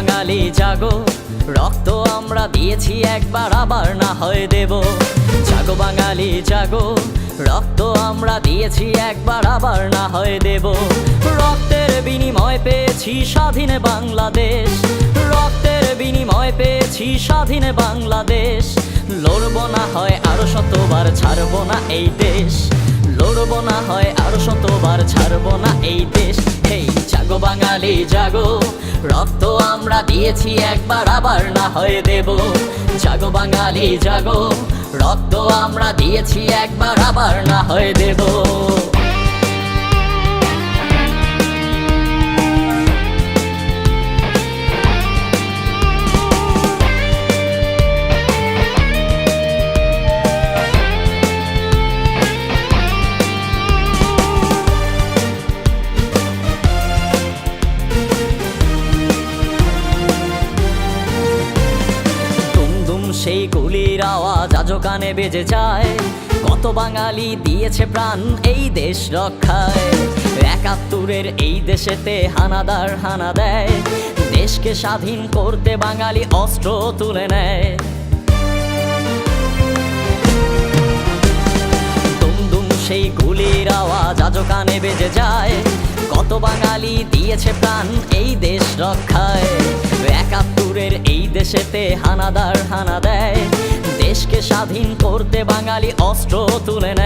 বাঙালি জাগো। রক্ত আমরা দিয়েছি, একবার আবার না হয় দেব। জাগো বাঙালি, জাগো। রক্ত আমরা দিয়েছি, একবার আবার না হয় দেব। রক্তের বিনিময় পেয়েছি স্বাধীন বাংলাদেশ। রক্তের বিনিময় পেয়েছি স্বাধীন বাংলাদেশ। লড়ব না হয় আরও শতবার, ছাড়ব না এই দেশ। লড়ব না হয় আরও শতবার, ছাড়ব না এই দেশ। বাঙালি জাগো। রক্ত আমরা দিয়েছি, একবার আবার না হয়ে দেব। জাগো বাঙালি জাগো, রক্ত আমরা দিয়েছি, একবার আবার না হয়ে দেব। সেই গুলির আওয়াজ আজও কানে বেজে যায়। কত বাঙালি দিয়েছে প্রাণ এই দেশ রক্ষায়। একাত্তরের এই দেশেতে হানাদার হানা দেয়। দেশকে স্বাধীন করতে বাঙালি অস্ত্র তুলে নেয়। সেই গুলির আওয়াজ আজও কানে বেজে যায়। কত বাঙালি দিয়েছে প্রাণ এই দেশ রক্ষায়। দেশেতে হানাদার হানা দেয়। দেশকে স্বাধীন করতে বাঙালি অস্ত্র তুলে নেয়।